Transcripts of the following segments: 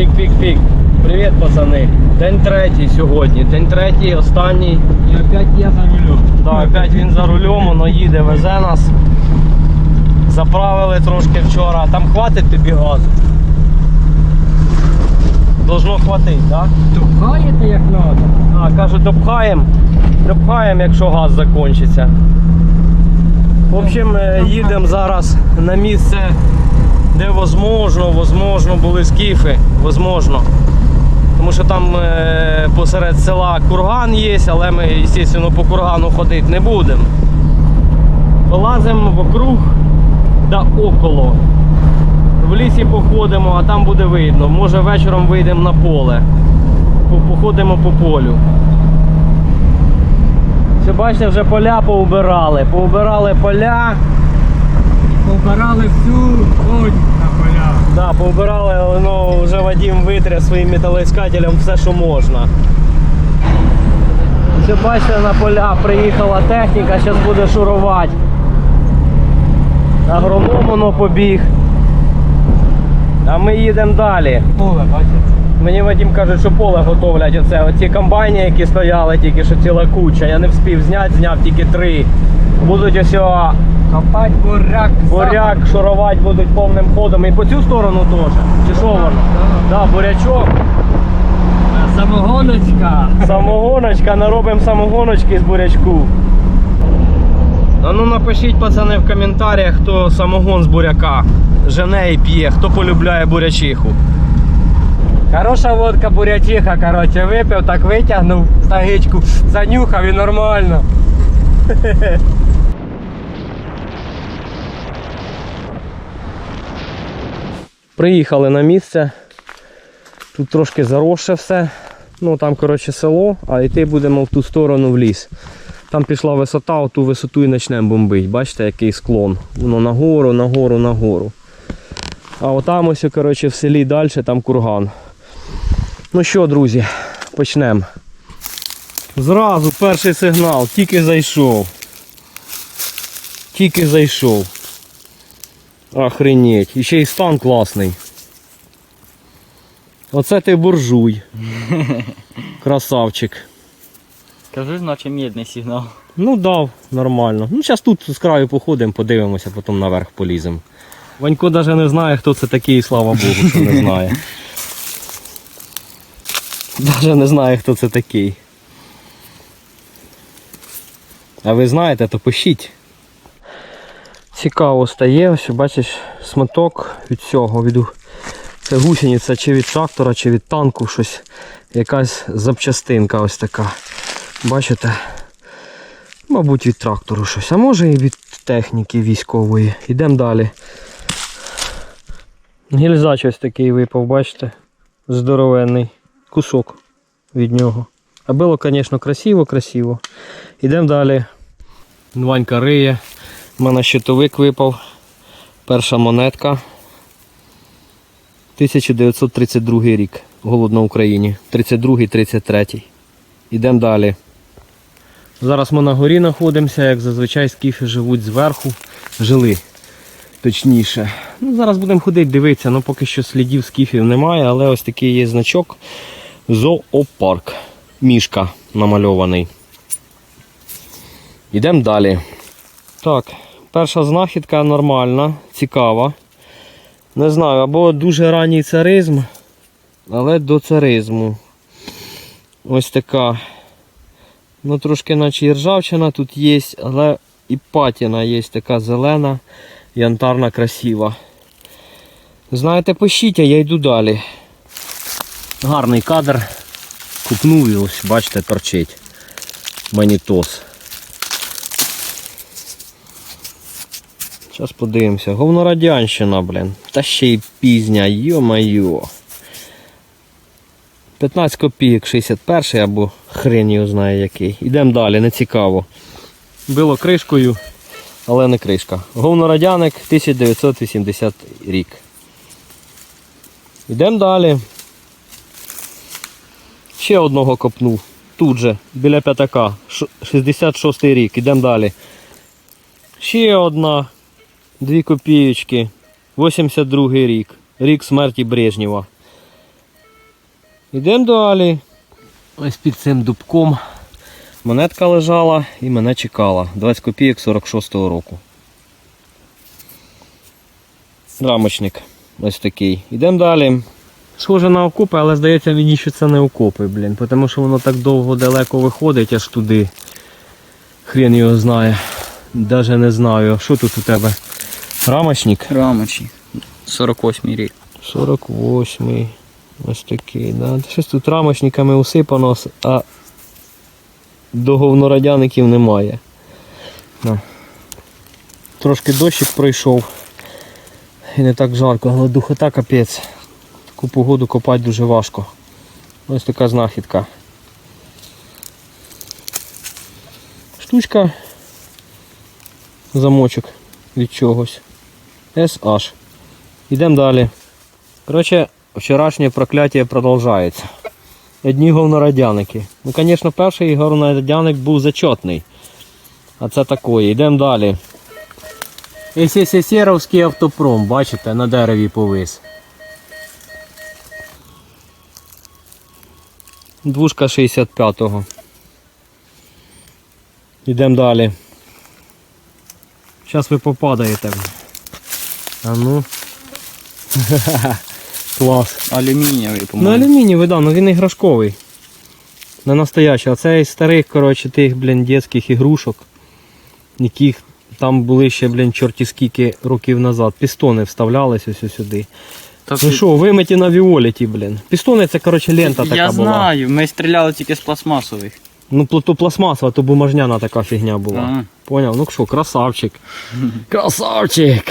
пік-пік-пік. Привіт, пацани. День третій сьогодні. День третій, останній. І опять я за рулем. Да, опять він за рулем, воно їде, везе нас. Заправили трошки вчора. Там хватить тобі газу? Должно хватить, так? Тупаєте як надо. А, кажуть, допхаємо. Допхаємо, якщо газ закінчиться. В общем, е, їдемо зараз на місце, де возможно, возможно були скіфи. Возможно. Тому що там е, посеред села курган є, але ми, звісно, по кургану ходити не будемо. Лазимо вокруг да около. В лісі походимо, а там буде видно. Може вечором вийдемо на поле. Походимо по полю. Все, бачите, вже поля поубирали. Поубирали поля. Побирали всю вонь на поля. Да, поубирали, але ну, вже Вадим витря своїм металоіскателем все, що можна. Все, бачите, на поля приїхала техніка, зараз буде шурувати. Агроном воно побіг. А ми їдемо далі. Поле, бачите? Мені Вадим каже, що поле готовлять оце. Оці комбайни, які стояли, тільки що ціла куча. Я не встиг зняти, зняв тільки три. Будуть ось о, Копать буряк. буряк шурувати будуть повним ходом. І по цю сторону теж. Чи що воно? Да, бурячок. Самогоночка. Самогоночка, наробимо самогоночки з бурячку. А ну напишіть, пацани, в коментарях, хто самогон з буряка жене і п'є, хто полюбляє бурячиху. Хороша водка бурячиха, короче, випив, так витягнув стагичку, занюхав і нормально. Приїхали на місце. Тут трошки заросше все. Ну там, коротше, село, а йти будемо в ту сторону в ліс. Там пішла висота, оту висоту і почнемо бомбити. Бачите, який склон. Воно нагору, нагору, нагору. А отам ось, коротше, в селі далі, там курган. Ну що, друзі, почнемо. Зразу перший сигнал, тільки зайшов. Тільки зайшов. Охренеть. І ще й стан класний. Оце ти буржуй. Красавчик. Кажу ж, наче медний сигнал. Ну дав, нормально. Ну зараз тут з краю походимо, подивимося, потім наверх поліземо. Ванько навіть не знає, хто це такий, слава Богу, що не знає. Навіть не знає, хто це такий. А ви знаєте, то пишіть. Цікаво стає, ось бачиш, смиток від цього, від це гусениця чи від трактора, чи від танку щось. Якась запчастинка ось така. Бачите? Мабуть, від трактору щось, а може і від техніки військової. Йдемо далі. Гільзач ось такий випав, бачите? Здоровенний. Кусок від нього. А було, звісно, красиво, красиво. Йдемо далі. Ванька риє. У мене щитовик випав. Перша монетка. 1932 рік. Голод на Україні. 32-33. Йдемо далі. Зараз ми на горі знаходимося, як зазвичай скіфи живуть зверху. Жили. Точніше. Ну, зараз будемо ходити, дивитися, ну поки що слідів скіфів немає, але ось такий є значок. Зоопарк. Мішка намальований. Йдемо далі. Так, перша знахідка нормальна, цікава. Не знаю, або дуже ранній царизм, але до царизму. Ось така. Ну, трошки наче і ржавчина тут є, але і патіна є така зелена, янтарна, красива. Знаєте, пишіть, а я йду далі. Гарний кадр. Купнув і ось, бачите, торчить. Манітос. Зараз подивимося. Говнорадянщина, блін. Та ще й пізня, йо-майо. 15 копійок 61 або хрен його знає який. Ідемо далі, не цікаво. Било кришкою, але не кришка. Говнорадяник 1980 рік. Йдемо далі. Ще одного копнув. Тут же, біля п'ятака. Ш- 66 рік. Ідемо далі. Ще одна. Дві копійочки. 82 й рік. Рік смерті Брежнєва. Йдемо далі. Ось під цим дубком монетка лежала і мене чекала. 20 копійок 46-го року. Рамочник. Ось такий. Йдемо далі. Схоже на окопи, але здається мені, що це не окопи, блін. Тому що воно так довго далеко виходить аж туди. Хрен його знає. Даже не знаю. Що тут у тебе? Рамочник? Рамочі. 48 рік. 48. Ось такий, да. Щось тут рамочниками усипано, а до говнорадяників немає. Да. Трошки дощик пройшов. І не так жарко, але духота капець. Таку погоду копати дуже важко. Ось така знахідка. Штучка. Замочок від чогось. SH. Йдемо далі. Коротше, вчорашнє прокляття продовжується. Одні говнорадяники. Ну, звісно, перший говнорадяник був зачетний. А це такої. Йдемо далі. СССРовський автопром, бачите, на дереві повис. Двушка 65-го. Йдемо далі. Зараз ви попадаєте. А ну. Клас. Алюмінієвий, по-моєму. Ну алюмінієвий, да, ну він іграшковий. Не настоящий. А це із старих, коротше, тих, блін, дитячих ігрушок, яких там були ще, блін, чорті скільки років назад. Пістони вставлялись ось сюди. Так, Ну що, вимиті на Віоліті, блін. Пістони це, коротше, лента така я була. знаю, ми стріляли тільки з пластмасових. Ну, пл- то пластмасова, то бумажняна така фігня була. Ага. Поняв? Ну що, красавчик. Красавчик.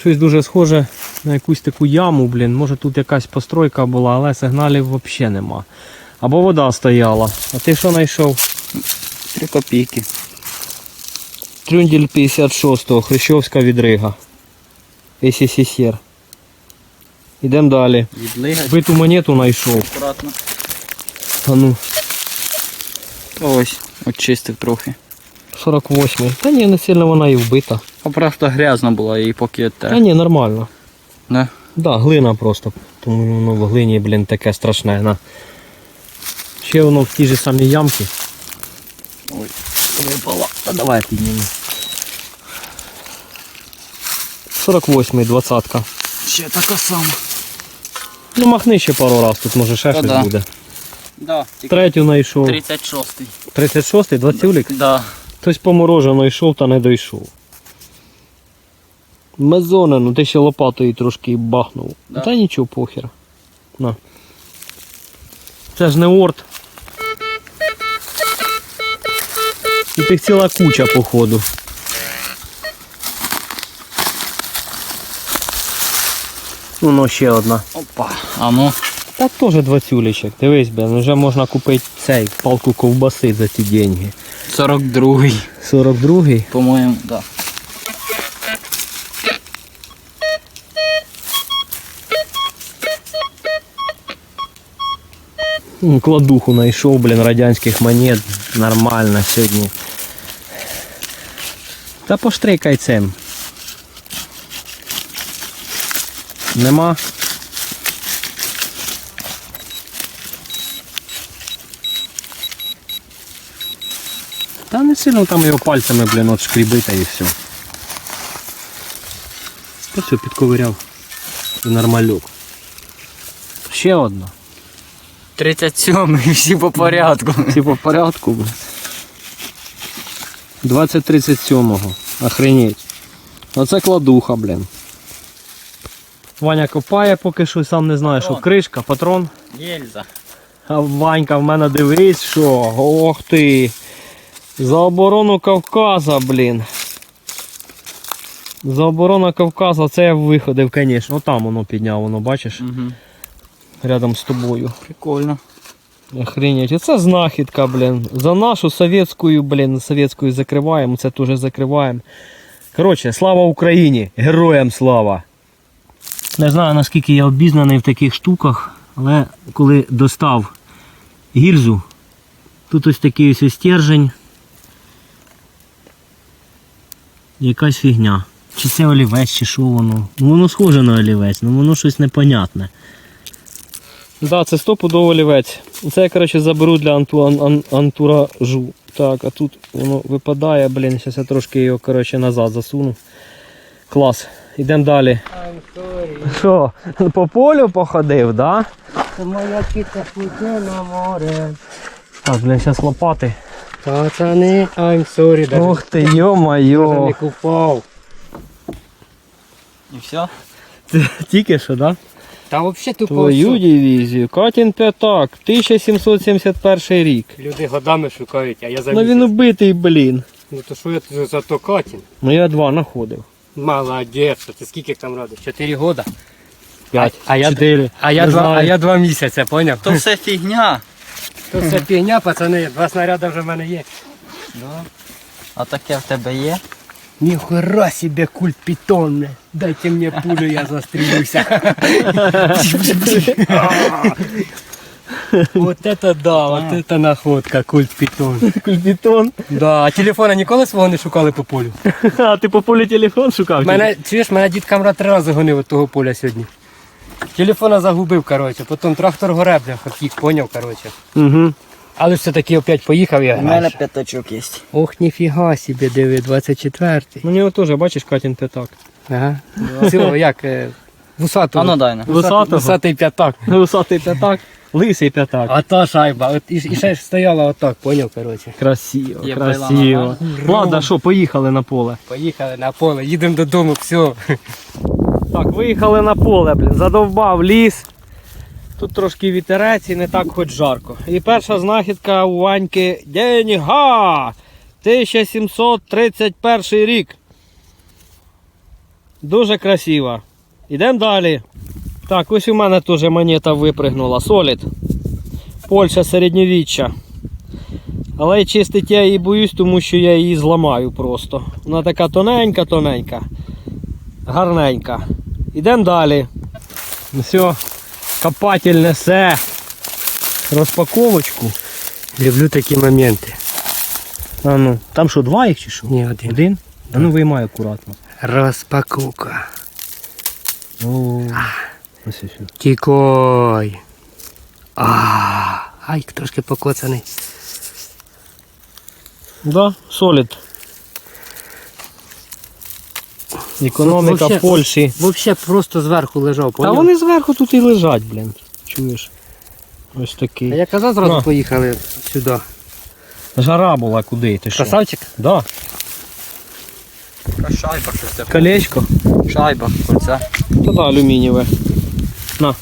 Щось дуже схоже на якусь таку яму, блін. Може тут якась постройка була, але сигналів взагалі нема. Або вода стояла. А ти що знайшов? Три копійки. Трюндель 56-го, Хрещовська відрига. СССР. Ідемо далі. Відлигать Биту монету знайшов. акуратно. А ну, Ось, очистив трохи. 48-й. Та ні, не сильно вона і вбита. А просто грязно було і поки Та те. ні, нормально. Да. Да, глина просто. Тому воно в глині, блін, таке страшне. На. Ще воно в тій же самій ямці. Ой. Випало. Та давай піднімемо. 48-й, 20-ка. Ще така сама. Ну махни ще пару раз, тут може ще Та щось да. буде. Да, тільки Третю знайшов. 36-й. 36-й, 20 Да. Хтось поморожено йшов та не дійшов. Мезоне, ну ти ще лопатою трошки бахнув. Да. Та нічого, похер. На. Це ж не орд. І тих ціла куча, походу. Воно ще одна. Опа. А ну. Та теж двадцюлічок. Дивись, блин, вже можна купити цей палку ковбаси за ці деньги. 42-й. 42-й. По-моєму, да. М, Кладуху знайшов, блін, радянських монет. Нормально сьогодні. Та поштрикай цим. Нема. Та не сильно там його пальцями, блін, от шкрібита і все. Та все, підковиряв. І нормальок. Ще одна. 37-й, всі по порядку. Всі по порядку. 2037-го. Охренеть. Оце кладуха, блін. Ваня копає, поки що сам не знає, що кришка, патрон. Єльза. А Ванька в мене дивись, що. Ох ти. За оборону Кавказа, блін. За оборону Кавказа це я виходив, звісно. Там воно підняв, воно, бачиш, Угу. рядом з тобою. Прикольно. Охренеть, оце знахідка, блін. За нашу совєтську, блін, совєтську закриваємо, це теж закриваємо. Коротше, слава Україні! Героям слава! Не знаю наскільки я обізнаний в таких штуках, але коли достав гільзу, тут ось такий ось стержень. Якась фігня. Чи це олівець, чи що воно? Ну воно схоже на олівець, але воно щось непонятне. Да, це стопудово олівець. Це я, коротше, заберу для анту, ан, ан, антуражу. Так, а тут воно випадає, блін, зараз я трошки його коротше, назад засуну. Клас. Йдемо далі. Що, по полю походив, да? Це моя кіта путе на море. Так, блін, зараз лопати. Пацани, I'm sorry. Даже, Ух ти, даже не купав. І все? Тільки що, да? Та взагалі тупо. Твою все. дивізію. Катін п'ятак, 1771 рік. Люди годами шукають, а я за Ну місяць. він убитий, блін. Ну то що я тут за то Катін? Ну я два знаходив. Молодець, ти скільки там радив? Чотири года? П'ять, А я- чотири. А я, Не два, знаю. а я два місяці, поняв? То все фігня. То все фігня, пацани, два снаряди вже в мене є. А таке в тебе є? Ніхера себе культ питонне. Дайте мені пулю, я застрілюся. Вот это да, вот это находка, культ питон. Кульбітон. Да, а телефона ніколи свого не шукали по полю? А ти по полю телефон шукав? Мене, чуєш, мене дід камера три рази гонив від того поля сьогодні. Телефона загубив, коротше, потім трактор горе, бляха, втік, поняв, коротше. Угу. Але все-таки опять поїхав я. У мене п'ятачок є. Ох, ніфіга собі, диви, 24-й. У нього теж, бачиш, Катін п'ятак. Ага. Цього, як, е, вусатого. А ну дай на. Вусатого. Вусатий п'ятак. Висотий п'ятак, лисий п'ятак. А та шайба, от і, і ще ж стояла отак, поняв, коротше. Красиво, Є красиво. нога. Ладно, що, поїхали на поле. Поїхали на поле, їдемо додому, все. Так, виїхали на поле, блін, задовбав ліс. Тут трошки вітерець і не так хоч жарко. І перша знахідка у Ваньки Деньга! 1731 рік. Дуже красиво. Йдемо далі. Так, ось у мене теж монета випригнула. Солід. Польща середньовіччя. Але й чистити я її боюсь, тому що я її зламаю просто. Вона така тоненька-тоненька. Гарненька. Ідемо далі. Все, копатель несе розпаковочку. Люблю такі моменти. А ну, там що, два їх чи що? Ні, один. Один? А ну виймай акуратно. Розпаковка. О, ось. Тікой. А, ай, трошки покоцаний. Да, солід. Економіка Вообще- Польщі. Взагалі просто зверху лежав, Та поняв? вони зверху тут і лежать, блін. Чуєш? Ось А такий. я казав, зразу На. поїхали сюди. Жара була куди? Ти що? Красавчик? Да. Шайба, що це? Колечко. Шайба, кольця. Та да, алюмінієве. На.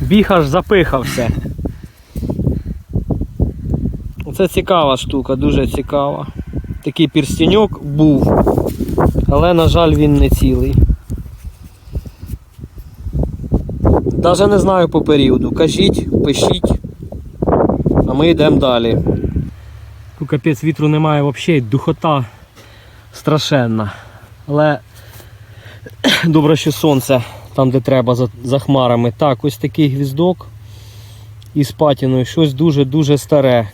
Біг аж запихався. Це цікава штука, дуже цікава. Такий пірстіньок був, але, на жаль, він не цілий. Даже не знаю по періоду. Кажіть, пишіть, а ми йдемо далі. Тут капець вітру немає взагалі, духота страшенна. Але Добре, що сонце там, де треба, за, за хмарами. Так, ось такий гвіздок із патіною. Щось дуже-дуже старе.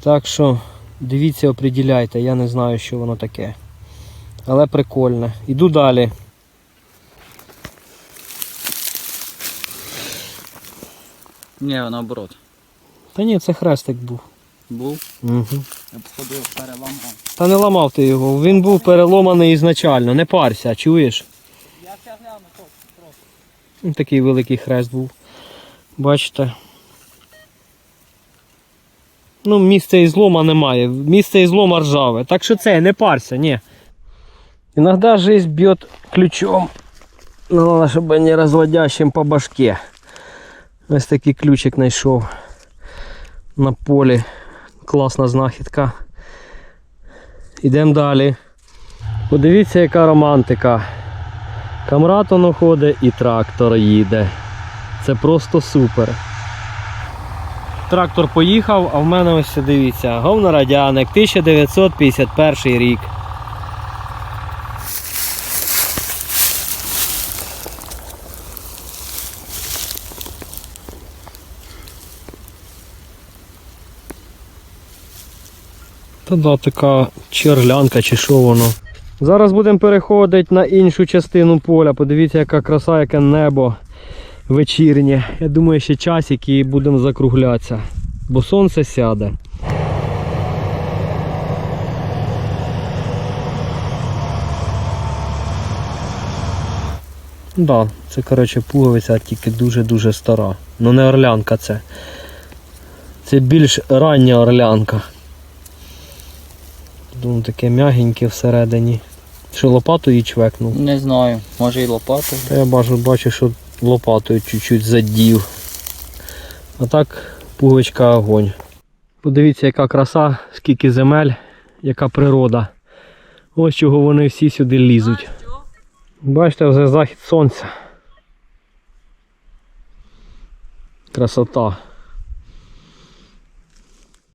Так що дивіться, оприділяйте, я не знаю, що воно таке. Але прикольне. Іду далі. Ні, наоборот. Та ні, це хрестик був. Був. Угу. Я сходив, переламав. Та не ламав ти його. Він був переломаний ізначально. Не парся, чуєш? Я ще гляну, просто. Ось Такий великий хрест був. Бачите? Ну, місця і злома немає. Місце і злома ржаве. Так що це, не парся, ні. Иногда жизнь бьет ключом. Ну, надо, чтобы не разводящим по башке. Ось такий ключик знайшов на полі. Класна знахідка. Ідемо далі. Подивіться, яка романтика. Камрад ходить і трактор їде. Це просто супер. Трактор поїхав, а в мене ось дивіться, говнорадяник, 1951 рік. Та да, така черлянка чи що воно. Зараз будемо переходити на іншу частину поля. Подивіться, яка краса, яке небо. вечірнє. Я думаю, ще часик і будемо закруглятися. Бо сонце сяде. Да, це коротше пуговиця тільки дуже-дуже стара. Ну не орлянка це. Це більш рання орлянка. Думаю, таке м'ягеньке всередині. Що лопатою її чвекнув? Не знаю, може і лопатою. Та я бачу, бачу, що лопатою чуть-чуть задів. А так пуговичка огонь. Подивіться, яка краса, скільки земель, яка природа. Ось чого вони всі сюди лізуть. Бачите, вже захід сонця. Красота.